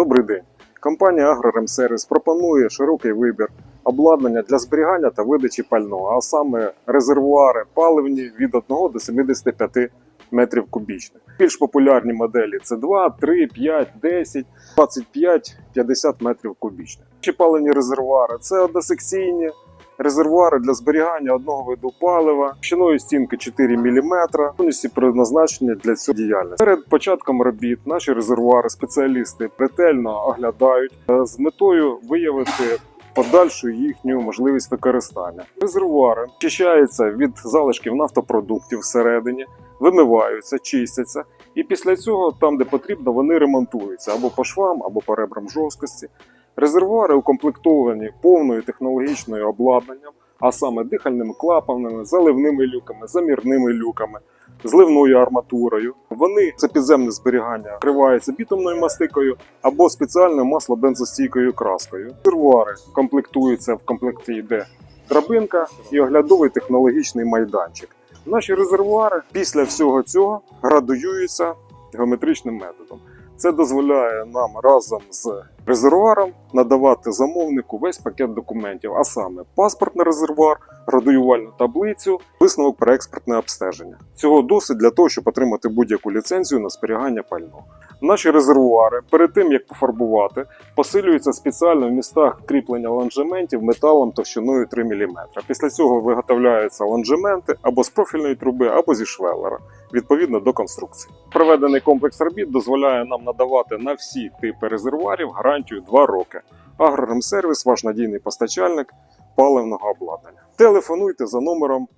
Добрий день. Компанія «Агроремсервіс» пропонує широкий вибір обладнання для зберігання та видачі пального, а саме резервуари паливні від 1 до 75 метрів кубічних. Більш популярні моделі це 2, 3, 5, 10, 25, 50 метрів кубічних. Чи паливні резервуари це односекційні резервуари для зберігання одного виду палива, щіною стінки 4 мм, повністю предназначені для цього діяльності. Перед початком робіт наші резервуари спеціалісти ретельно оглядають е, з метою виявити подальшу їхню можливість використання. Резервуари очищаються від залишків нафтопродуктів всередині, вимиваються, чистяться, і після цього, там, де потрібно, вони ремонтуються або по швам, або по ребрам жорсткості. Резервуари укомплектовані повною технологічною обладнанням, а саме дихальними клапанами, заливними люками, замірними люками, зливною арматурою. Вони це підземне зберігання вкриваються бітумною мастикою або спеціальною маслобензостійкою краскою. Резервуари комплектуються в комплекті йде драбинка і оглядовий технологічний майданчик. Наші резервуари після всього цього градуюються геометричним методом. Це дозволяє нам разом з резервуаром надавати замовнику весь пакет документів, а саме паспорт на резервуар, градуювальну таблицю, висновок про експертне обстеження. Цього досить для того, щоб отримати будь-яку ліцензію на зберігання пального. Наші резервуари перед тим як пофарбувати, посилюються спеціально в містах кріплення лонжементів металом товщиною 3 мм. Після цього виготовляються лонжементи або з профільної труби, або зі швеллера, відповідно до конструкції. Проведений комплекс робіт дозволяє нам надавати на всі типи резервуарів гарантію 2 роки. Агроремсервіс ваш надійний постачальник паливного обладнання. Телефонуйте за номером